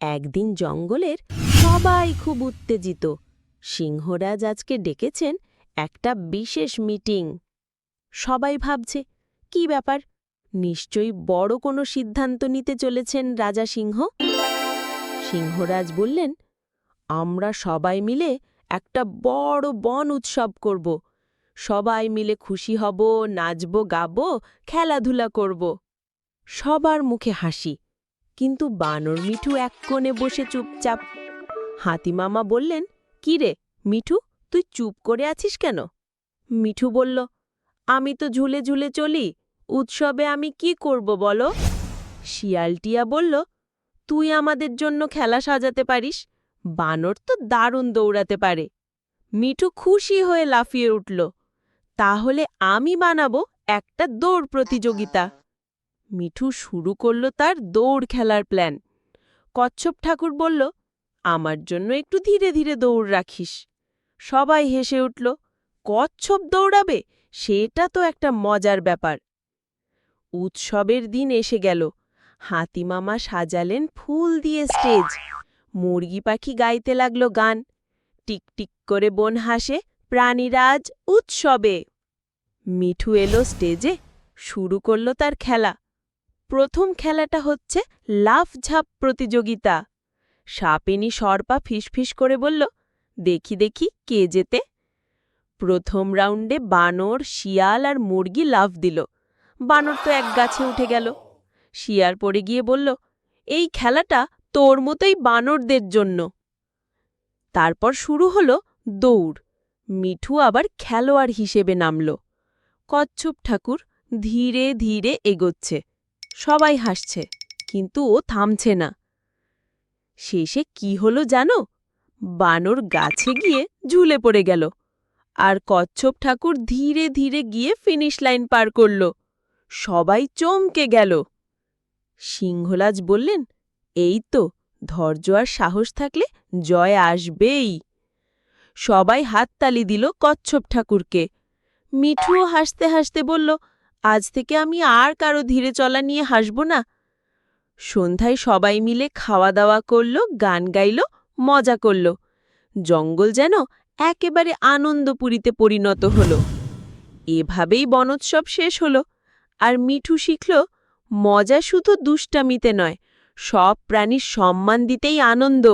একদিন জঙ্গলের সবাই খুব উত্তেজিত। সিংহরাজ আজকে ডেকেছেন একটা বিশেষ মিটিং। সবাই ভাবছে, কি ব্যাপার? নিশ্চয়ই বড় কোনো সিদ্ধান্ত নিতে চলেছেন রাজা সিংহ? সিংহরাজ বললেন, আমরা সবাই মিলে একটা বড় বন উৎসব করব। সবাই মিলে খুশি হব, নাচব, গাব, খেলাধুলা করব। সবার মুখে হাসি। কিন্তু বানর মিঠু এক কোণে বসে চুপচাপ। হাতিমামা বললেন, কি রে, মিঠু, তুই চুপ করে আছিস কেন? মিঠু বলল, আমি তো ঝুলে ঝুলে চলি, উৎসবে আমি কি করব বলো? শিয়ালটিয়া বলল, তুই আমাদের জন্য খেলা সাজাতে পারিস, বানর তো দারুণ দৌড়াতে পারে। মিঠু খুশি হয়ে লাফিয়ে উঠল, তাহলে আমি বানাবো একটা দৌড় প্রতিযোগিতা। মিঠু শুরু করল তার দৌড় খেলার প্ল্যান। কচ্ছপ ঠাকুর বলল, আমার জন্য একটু ধীরে ধীরে দৌড় রাখিস। সবাই হেসে উঠল, কচ্ছপ দৌড়াবে? সেটা তো একটা মজার ব্যাপার। উৎসবের দিন এসে গেল। হাতিমামা সাজালেন ফুল দিয়ে স্টেজ। মুরগি পাখি গাইতে লাগল গান। টিকটিক করে বন হাসে প্রাণীরাজ উৎসবে। মিঠু এলো স্টেজে, শুরু করল তার খেলা। প্রথম খেলাটা হচ্ছে লাফ ঝাপ প্রতিযোগিতা। সাপেনি সরপা ফিসফিস করে বলল, দেখি দেখি, কে যেতে প্রথম রাউন্ডে বানর, শিয়াল আর মুরগি লাফ দিল। বানর তো এক গাছে উঠে গেল। শিয়াল পড়ে গিয়ে বলল, এই খেলাটা তোর মতোই বানরদের জন্য। তারপর শুরু হলো দৌড়। মিঠু আবার খেলোয়াড় হিসেবে নামল। কচ্ছপ ঠাকুর ধীরে ধীরে এগোচ্ছে। সবাই হাসছে, কিন্তু ও থামছে না। শেষে কি হলো জানো? বানর গাছে গিয়ে ঝুলে পড়ে গেল আর কচ্ছপ ঠাকুর ধীরে ধীরে গিয়ে ফিনিশ লাইন পার করল। সবাই চমকে গেল। সিংহলাজ বললেন, এই তো, ধৈর্য আর সাহস থাকলে জয় আসবেই। সবাই হাততালি দিল কচ্ছপ ঠাকুরকে। মিঠুও হাসতে হাসতে বলল আজ থেকে আমি আর কারও ধীরে চলা নিয়ে হাসব না। সন্ধ্যায় সবাই মিলে খাওয়া দাওয়া করল, গান গাইল, মজা করল। জঙ্গল যেন একেবারে আনন্দপুরীতে পরিণত হল। এভাবেই বনোৎসব শেষ হল। আর মিঠু শিখল, মজা শুধু দুষ্টামিতে নয়, সব প্রাণীর সম্মান দিতেই আনন্দ।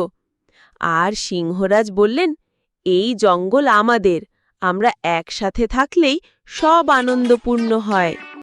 আর সিংহরাজ বললেন, এই জঙ্গল আমাদের আমরা একসাথে থাকলেই সব আনন্দপূর্ণ হয়।